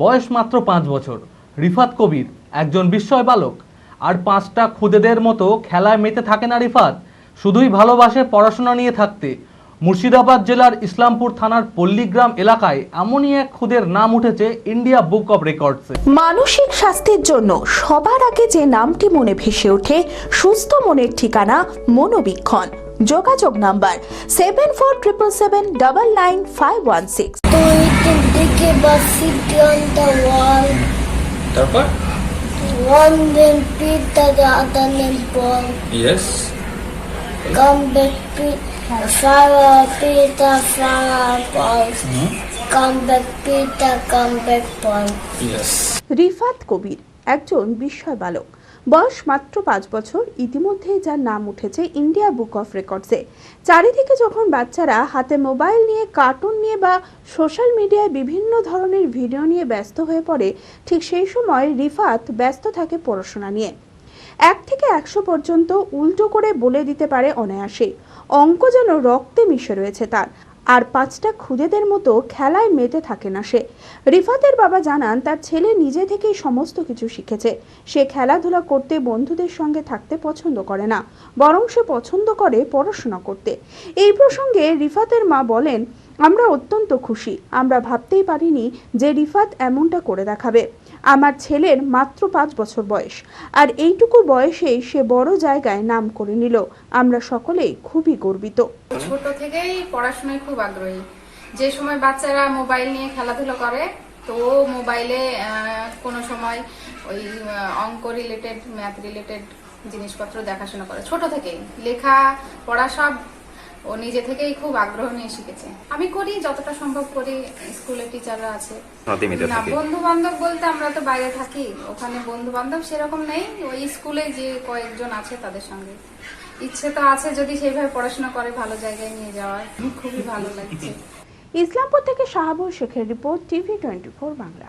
বয়স মাত্র পাঁচ বছর। রিফাত কবির, একজন বিস্ময় বালক। আর পাঁচটা খুদেদের মতো খেলায় মেতে থাকে না রিফাত। শুধুই ভালোবাসে পড়াশোনা নিয়ে থাকতে। মুর্শিদাবাদ জেলার ইসলামপুর থানার পল্লীগ্রাম এলাকায় এমনই এক খুদের নাম উঠেছে ইন্ডিয়া বুক অব রেকর্ডসে। মানসিক স্বাস্থ্যের জন্য সবার আগে যে নামটি মনে ভেসে ওঠে, সুস্থ মনের ঠিকানা মনোবীক্ষণ। যোগাযোগ number seven four triple seven double nine five one six তুই দিকে বাসিটি on the wall তারপর one then Peter the other name Paul Yes. come back Peter Father Peter Father Paul come back Peter come back Paul Yes. Rifat Kabir একজন বিস্ময় বালক। বয়স মাত্র পাঁচ বছর, ইতিমধ্যে যার নাম উঠেছে ইন্ডিয়া বুক অফ রেকর্ডসে চারিদিকে যখন বাচ্চারা হাতে মোবাইল নিয়ে, কার্টুন নিয়ে বা সোশ্যাল মিডিয়ায় বিভিন্ন ধরনের ভিডিও নিয়ে ব্যস্ত হয়ে পড়ে, ঠিক সেই সময় রিফাত ব্যস্ত থাকে পড়াশোনা নিয়ে। এক থেকে একশো পর্যন্ত উল্টো করে বলে দিতে পারে অনায়াসে। অঙ্ক যেন রক্তে মিশে রয়েছে তার। আর পাঁচটা খুদেদের মতো খেলায় মেতে থাকে না সে। রিফাতের বাবা জানান, তার ছেলে নিজে থেকেই সমস্ত কিছু শিখেছে। সে খেলাধুলা করতে বন্ধুদের সঙ্গে থাকতে পছন্দ করে না, বরং সে পছন্দ করে পড়াশোনা করতে। এই প্রসঙ্গে রিফাতের মা বলেন, আমরা অত্যন্ত খুশি। আমরা ভাবতেই পারিনি যে রিফাত এমনটা করে দেখাবে। আমার ছেলের মাত্র পাঁচ বছর বয়স। আর এইটুকু বয়সেই সে বড় জায়গায় নাম করে নিল। আমরা সকলেই খুবই গর্বিত। ছোট থেকেই পড়াশোনায় খুব আগ্রহী। যে সময় বাচ্চারা মোবাইল নিয়ে খেলাধুলো করে, তো মোবাইলে কোনো সময় ওই অঙ্ক রিলেটেড ম্যাথ রিলেটেড জিনিসপত্র দেখাশোনা করে। ছোট থেকেই লেখা, পড়া সব ও নিজে থেকেই খুব আগ্রহ নিয়ে শিখেছে। আমি করি যতটা সম্ভব করি স্কুলে টিচাররা আছে। না বন্ধু বান্ধব বলতে আমরা তো বাইরে থাকি ওখানে বন্ধু বান্ধব সেরকম নেই ওই স্কুলে যে কয়েকজন আছে তাদের সঙ্গে। ইচ্ছে তো আছে যদি সেইভাবে পড়াশোনা করে ভালো জায়গায় নিয়ে যাওয়ার। খুবই ভালো লাগছে। ইসলামপুর থেকে শাহাবুর শেখের report TV twenty four Bangla.